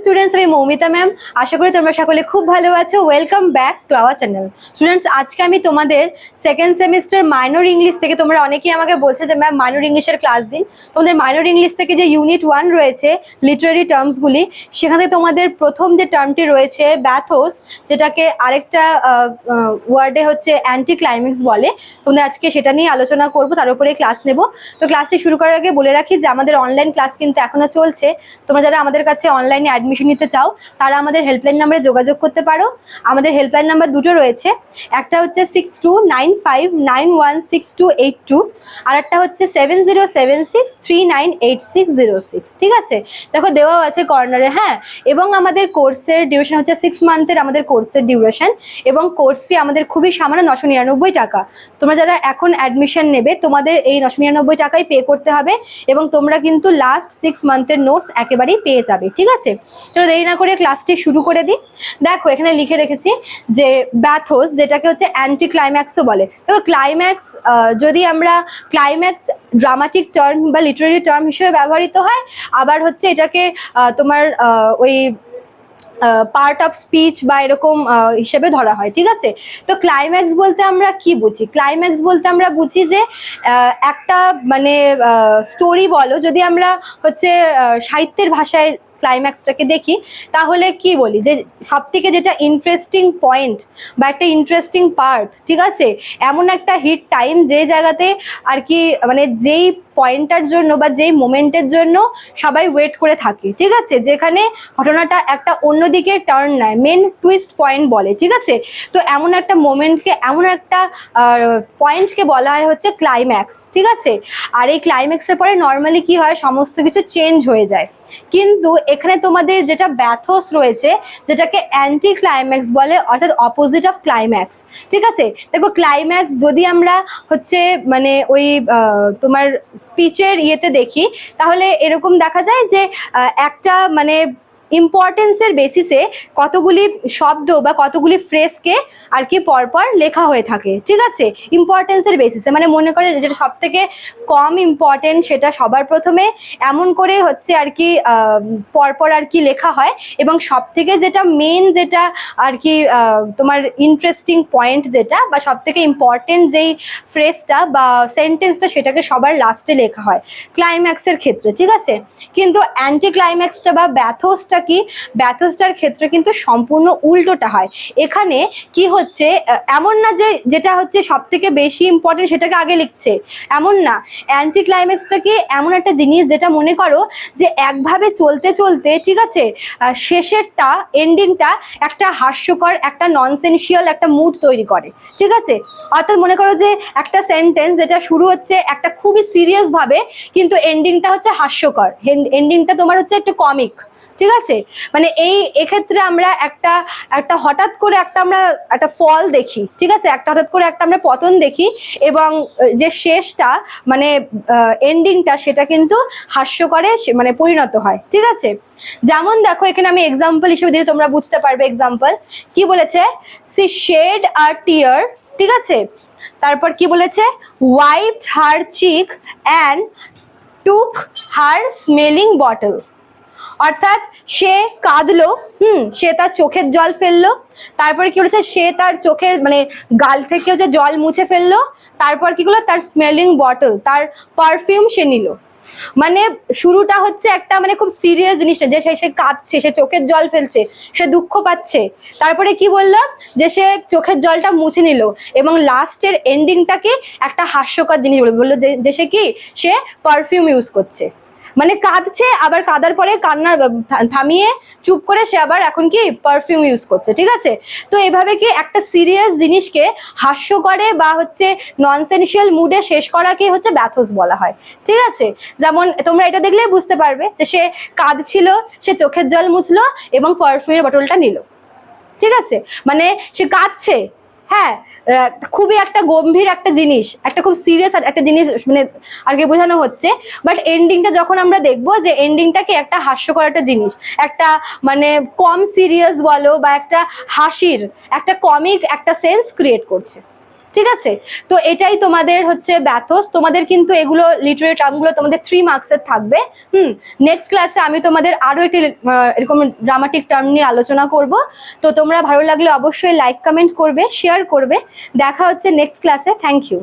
Students আমি Moumita ma'am আশা করি তোমরা সকলে খুব ভালো আছো। Welcome back to our channel students আজকে আমি তোমাদের সেকেন্ড সেমিস্টার মাইনর ইংলিশ থেকে তোমরা অনেকেই আমাকে বলছে যে ম্যাম মাইনর ইংলিশের ক্লাস দিন। তোমাদের মাইনর ইংলিশ থেকে যে ইউনিট ওয়ান রয়েছে লিটারারি টার্মসগুলি সেখানে তোমাদের প্রথম যে টার্মটি রয়েছে ব্যাথোস যেটাকে আরেকটা ওয়ার্ডে হচ্ছে অ্যান্টি ক্লাইম্যাক্স বলে। তোমরা আজকে সেটা নিয়ে আলোচনা করব, তার উপরে ক্লাস নেব। তো ক্লাসটি শুরু করার আগে বলে রাখি যে, আমাদের অনলাইন ক্লাস কিন্তু এখনও চলছে। তোমরা যারা আমাদের কাছে অনলাইনে অ্যাডমিশন নিতে চাও, তারা আমাদের হেল্পলাইন নাম্বারে যোগাযোগ করতে পারো। আমাদের হেল্পলাইন নাম্বার দুটো রয়েছে। একটা হচ্ছে six two nine five nine one six two eight two আর একটা হচ্ছে seven zero seven six three nine eight six zero six ঠিক আছে? দেখো দেওয়াও আছে কর্নারে হ্যাঁ? এবং আমাদের কোর্সের ডিউরেশন হচ্ছে সিক্স মান্থের আমাদের কোর্সের ডিউরেশন এবং কোর্স ফি আমাদের খুবই সামান্য নশো নিরানব্বই টাকা। তোমরা যারা এখন অ্যাডমিশন নেবে, তোমাদের এই নশো নিরানব্বই টাকাই পে করতে হবে এবং তোমরা কিন্তু লাস্ট সিক্স মান্থের নোটস একেবারেই পেয়ে যাবে, ঠিক আছে? চলো দেরি না করে ক্লাসটি শুরু করে দিই। দেখো, এখানে লিখে রেখেছি যে ব্যাথোস যেটাকে হচ্ছে অ্যান্টি ক্লাইম্যাক্সও বলে। দেখো ক্লাইম্যাক্স যদি আমরা ক্লাইম্যাক্স ড্রামাটিক টার্ম বা লিটারারি টার্ম হিসেবে ব্যবহৃত হয়, আবার হচ্ছে এটাকে তোমার ওই পার্ট অফ স্পিচ বা এরকম হিসেবে ধরা হয়, ঠিক আছে? তো ক্লাইম্যাক্স বলতে আমরা কি বুঝি? ক্লাইম্যাক্স বলতে আমরা বুঝি যে একটা মানে স্টোরি বলো, যদি আমরা হচ্ছে সাহিত্যের ভাষায় ক্লাইম্যাক্সটাকে দেখি, তাহলে কি বলি? যে সব থেকে যেটা ইন্টারেস্টিং পয়েন্ট বা একটা ইন্টারেস্টিং পার্ট ঠিক আছে? এমন একটা হিট টাইম যে জায়গাতে আর কি মানে যেই পয়েন্টটার জন্য বা যেই মোমেন্টের জন্য সবাই ওয়েট করে থাকে, ঠিক আছে? যেখানে ঘটনাটা একটা অন্যদিকে টার্ন নেয় মেন টুইস্ট পয়েন্ট বলে, ঠিক আছে? তো এমন একটা মোমেন্টকে এমন একটা পয়েন্টকে বলা হয় হচ্ছে ক্লাইম্যাক্স ঠিক আছে? আর এই ক্লাইম্যাক্সের পরে নর্মালি কি হয়? সমস্ত কিছু চেঞ্জ হয়ে যায়। কিন্তু এখানে তোমাদের যেটা ব্যাথোস রয়েছে, যেটাকে অ্যান্টি ক্লাইম্যাক্স বলে, অর্থাৎ অপোজিট অফ ক্লাইম্যাক্স ঠিক আছে? দেখো ক্লাইম্যাক্স যদি আমরা হচ্ছে মানে ওই তোমার স্পিচের ইয়েতে দেখি, তাহলে এরকম দেখা যায় যে একটা মানে ইম্পর্টেন্সের বেসিসে কতগুলি শব্দ বা কতগুলি ফ্রেজকে আর কি পরপর লেখা হয়ে থাকে, ঠিক আছে? ইম্পর্টেন্সের বেসিসে মানে মনে করে যেটা সব থেকে কম ইম্পর্টেন্ট সেটা সবার প্রথমে, এমন করে হচ্ছে আর কি পরপর আর কি লেখা হয় এবং সব থেকে যেটা মেন যেটা আর কি তোমার ইন্টারেস্টিং পয়েন্ট যেটা বা সব থেকে ইম্পর্টেন্ট যেই ফ্রেজটা বা সেন্টেন্সটা সেটাকে সবার লাস্টে লেখা হয় ক্লাইম্যাক্সের ক্ষেত্রে, ঠিক আছে? কিন্তু অ্যান্টি ক্লাইম্যাক্সটা বা ব্যাথোসটা কি? ব্যাথোসটার ক্ষেত্রে কিন্তু সম্পূর্ণ উল্টোটা হয়। এখানে কি হচ্ছে এমন না যে যেটা হচ্ছে সব থেকে বেশি ইম্পর্টেন্ট সেটাকে আগে লিখছে। এমন না। অ্যান্টি ক্লাইম্যাক্সটা কি এমন একটা জিনিস যেটা মনে করো যে একভাবে চলতে চলতে, ঠিক আছে শেষেরটা এন্ডিংটা একটা হাস্যকর, একটা ননসেন্সিয়াল একটা মুড তৈরি করে। ঠিক আছে? অর্থাৎ মনে করো যে একটা সেন্টেন্স যেটা শুরু হচ্ছে একটা খুবই সিরিয়াস ভাবে, কিন্তু এন্ডিংটা হচ্ছে হাস্যকর। এন্ডিংটা তোমার হচ্ছে একটু কমিক ঠিক আছে? মানে এই এক্ষেত্রে আমরা একটা একটা হঠাৎ করে একটা আমরা একটা ফল দেখি, ঠিক আছে? একটা হঠাৎ করে একটা আমরা পতন দেখি এবং যে শেষটা মানে এন্ডিংটা সেটা কিন্তু হাস্যকরে মানে পরিণত হয়, ঠিক আছে? যেমন দেখো, এখানে আমি এক্সাম্পল হিসেবে দিলে তোমরা বুঝতে পারবে এক্সাম্পল কি বলেছে? সি শেড আর টিয়ার ঠিক আছে? তারপর কি বলেছে? Wiped her cheek and took her smelling bottle অর্থাৎ সে কাঁদলো, হুম, সে তার চোখের জল ফেলল, তারপরে কি বলেছে? সে তার চোখের মানে গাল থেকে হচ্ছে জল মুছে ফেলল, তারপর কি করল? তার স্মেলিং বটল তার পারফিউম সে নিল। মানে শুরুটা হচ্ছে একটা মানে খুব সিরিয়াস জিনিসটা যে সে সে কাঁদছে, সে চোখের জল ফেলছে, সে দুঃখ পাচ্ছে। তারপরে কি বলল? যে সে চোখের জলটা মুছে নিল এবং লাস্টের এন্ডিংটাকে একটা হাস্যকর জিনিস বলল বলল যে সে কি? সে পারফিউম ইউজ করছে। মানে কাঁদছে, আবার কাঁদার পরে কান্না থামিয়ে চুপ করে সে আবার এখন কি পারফিউম ইউজ করছে, ঠিক আছে? তো এভাবে কি একটা সিরিয়াস জিনিসকে হাস্য করে বা হচ্ছে ননসেন্সিয়াল মুডে শেষ করাকে হচ্ছে ব্যাথোস বলা হয়, ঠিক আছে? যেমন তোমরা এটা দেখলেই বুঝতে পারবে যে সে কাঁদছিল, সে চোখের জল মুছলো এবং পারফিউমের বটলটা নিল, ঠিক আছে? মানে সে কাঁদছে হ্যাঁ? খুবই একটা গম্ভীর একটা জিনিস, একটা খুব সিরিয়াস একটা জিনিস মানে আর কি বোঝানো হচ্ছে। বাট এন্ডিংটা যখন আমরা দেখব যে এন্ডিংটাকে একটা হাস্যকর একটা জিনিস, একটা মানে কম সিরিয়াস বলো বা একটা হাসির, একটা কমিক একটা সেন্স ক্রিয়েট করছে। ঠিক আছে? তো এটাই তোমাদের হচ্ছে ব্যাথস তোমাদের কিন্তু এগুলো লিটারেরি টার্মগুলো তোমাদের থ্রি মার্কসের থাকবে। হুম নেক্সট ক্লাসে আমি তোমাদের আরও একটি এরকম ড্রামাটিক টার্ম নিয়ে আলোচনা করব। তো তোমরা ভালো লাগলে অবশ্যই লাইক কমেন্ট করবে শেয়ার করবে। দেখা হচ্ছে নেক্সট ক্লাসে থ্যাংক ইউ